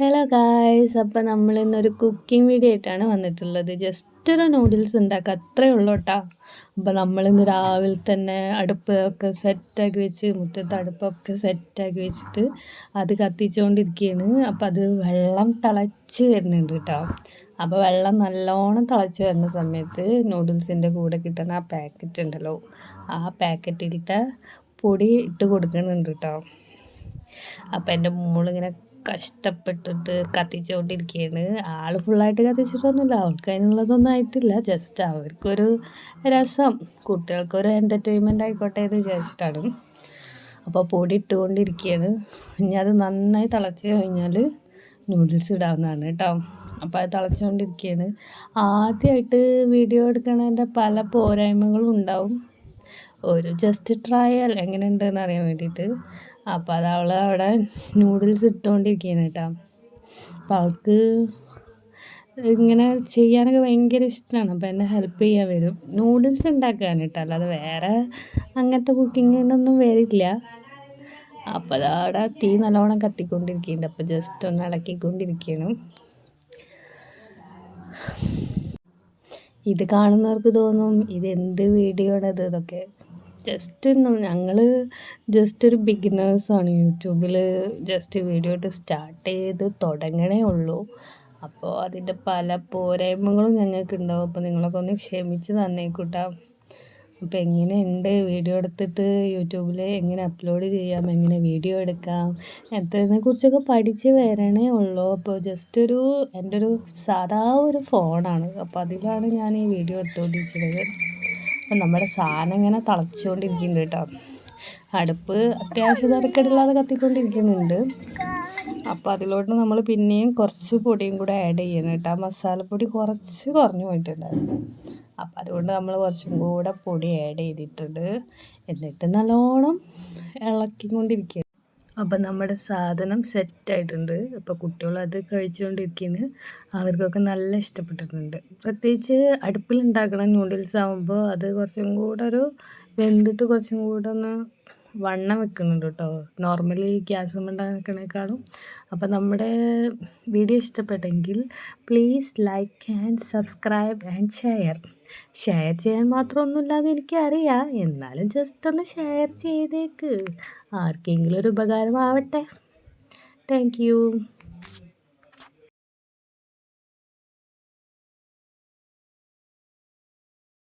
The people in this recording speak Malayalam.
ഹലോ ഗായ്സ് അപ്പോൾ നമ്മൾ ഇന്നൊരു കുക്കിംഗ് വീഡിയോ ആയിട്ടാണ് വന്നിട്ടുള്ളത്. ജസ്റ്റ് ഒരു നൂഡിൽസ് ഉണ്ടാക്കുക. അത്രയേ ഉള്ളൂ കേട്ടോ. അപ്പോൾ നമ്മളിന്ന് രാവിലെ തന്നെ അടുപ്പൊക്കെ സെറ്റാക്കി വെച്ച് മുറ്റത്ത് അടുപ്പൊക്കെ സെറ്റാക്കി വെച്ചിട്ട് അത് കത്തിച്ചുകൊണ്ടിരിക്കുകയാണ് അപ്പോൾ അത് വെള്ളം തിളച്ച് വരുന്നുണ്ട് കേട്ടോ. അപ്പോൾ വെള്ളം നല്ലോണം തിളച്ച് വരുന്ന സമയത്ത് നൂഡിൽസിന്റെ കൂടെ കിട്ടുന്ന ആ പാക്കറ്റ് ഉണ്ടല്ലോ. ആ പാക്കറ്റിലത്തെ പൊടി ഇട്ട് കൊടുക്കുന്നുണ്ട് കേട്ടോ. അപ്പോൾ എന്റെ മോളിങ്ങനെ കഷ്ടപ്പെട്ടിട്ട് കത്തിച്ചുകൊണ്ടിരിക്കുകയാണ് ആൾ ഫുള്ളായിട്ട് കത്തിച്ചിട്ടൊന്നുമില്ല. അവൾക്ക് അതിനുള്ളതൊന്നും ആയിട്ടില്ല. ജസ്റ്റ് അവർക്കൊരു രസം. കുട്ടികൾക്കൊരു എന്റർടൈൻമെന്റ് ആയിക്കോട്ടെ എന്ന് വിചാരിച്ചിട്ടാണ്. അപ്പോൾ പൊടി ഇട്ടുകൊണ്ടിരിക്കുകയാണ് ഇനി അത് നന്നായി തിളച്ച് കഴിഞ്ഞാൽ നൂഡിൽസ് ഇടാവുന്നതാണ് കേട്ടോ. അപ്പോൾ അത് തിളച്ചുകൊണ്ടിരിക്കുകയാണ് ആദ്യമായിട്ട് വീഡിയോ എടുക്കണതിന്റെ പല പോരായ്മകളും ഉണ്ടാവും. ഒരു ജസ്റ്റ് ട്രയൽ എങ്ങനെയുണ്ടെന്ന് അറിയാൻ വേണ്ടിയിട്ട്. അപ്പോൾ അത് അവൾ അവിടെ നൂഡിൽസ് ഇട്ടുകൊണ്ടിരിക്കുകയാണ് കേട്ടോ. അപ്പോൾ അവൾക്ക് ഇങ്ങനെ ചെയ്യാനൊക്കെ ഭയങ്കര ഇഷ്ടമാണ് അപ്പോൾ എന്നെ ഹെൽപ്പ് ചെയ്യാൻ വരും. നൂഡിൽസ് ഉണ്ടാക്കാൻ കേട്ടോ. അല്ലാതെ വേറെ അങ്ങനത്തെ കുക്കിങ്ങിനൊന്നും വരില്ല. അപ്പോൾ അവിടെ തീ നല്ലോണം കത്തിക്കൊണ്ടിരിക്കുന്നുണ്ട്. അപ്പോൾ ജസ്റ്റ് ഒന്ന് ഇളക്കിക്കൊണ്ടിരിക്കുകയാണ് ഇത് കാണുന്നവർക്ക് തോന്നും ഇത് എന്ത് വീഡിയോ ആണത് ഇതൊക്കെ. ജസ്റ്റ് ഞങ്ങൾ ജസ്റ്റ് ഒരു ബിഗിനേഴ്സാണ്. യൂട്യൂബിൽ ജസ്റ്റ് വീഡിയോ ഇട്ട് സ്റ്റാർട്ട് ചെയ്ത് തുടങ്ങണേ ഉള്ളൂ. അപ്പോൾ അതിന്റെ പല പോരായ്മകളും ഞങ്ങൾക്ക് ഉണ്ടാവും അപ്പോൾ നിങ്ങളൊക്കെ ഒന്ന് ക്ഷമിച്ച് തന്നേക്കൂട്ടാ. അപ്പോൾ എങ്ങനെയുണ്ട്? വീഡിയോ എടുത്തിട്ട് യൂട്യൂബിൽ എങ്ങനെ അപ്ലോഡ് ചെയ്യാം? എങ്ങനെ വീഡിയോ എടുക്കാം? കുറിച്ചൊക്കെ പഠിച്ച് വരണേ ഉള്ളൂ. അപ്പോൾ ജസ്റ്റ് ഒരു എന്റെ ഒരു സാധാ ഒരു ഫോണാണ്. അപ്പോൾ അതിലാണ് ഞാൻ ഈ വീഡിയോ എടുത്തുകൊണ്ടിരിക്കുന്നത് അപ്പം നമ്മുടെ സാധനം ഇങ്ങനെ തിളച്ചുകൊണ്ടിരിക്കുന്നുണ്ട് കേട്ടോ. അടുപ്പ് അത്യാവശ്യം തിരക്കേടില്ലാതെ കത്തിക്കൊണ്ടിരിക്കുന്നുണ്ട്. അപ്പോൾ അതിലോട്ട് നമ്മൾ പിന്നെയും കുറച്ച് പൊടിയും കൂടെ ആഡ് ചെയ്യണം കേട്ടോ. മസാലപ്പൊടി കുറച്ച് കുറഞ്ഞു പോയിട്ടുണ്ടായിരുന്നു അപ്പോൾ അതുകൊണ്ട് നമ്മൾ കുറച്ചും കൂടെ പൊടി ആഡ് ചെയ്തിട്ടുണ്ട്. എന്നിട്ട് നല്ലോണം ഇളക്കിക്കൊണ്ടിരിക്കുക. അപ്പം നമ്മുടെ സാധനം സെറ്റായിട്ടുണ്ട്. അപ്പോൾ കുട്ടികളത് കഴിച്ചുകൊണ്ടിരിക്കുന്നു. അവർക്കൊക്കെ നല്ല ഇഷ്ടപ്പെട്ടിട്ടുണ്ട്. പ്രത്യേകിച്ച് അടുപ്പിലുണ്ടാക്കണ ന്യൂഡിൽസ് ആകുമ്പോൾ അത് കുറച്ചും കൂടെ ഒരു വെന്തിട്ട് കുറച്ചും കൂടെ ഒന്ന് വണ്ണം വെക്കുന്നുണ്ട് കേട്ടോ. നോർമലി ഗ്യാസ് ഉണ്ടാക്കണേക്കാളും അപ്പോൾ നമ്മുടെ വീഡിയോ ഇഷ്ടപ്പെട്ടെങ്കിൽ please like and subscribe and share share ചെയ്യാൻ മാത്രമൊന്നുമില്ലാന്ന് എനിക്കറിയാം. എന്നാലും ജസ്റ്റ് ഒന്ന് ഷെയർ ചെയ്തേക്ക്. ആർക്കെങ്കിലും ഒരു ഉപകാരമാവട്ടെ. Thank you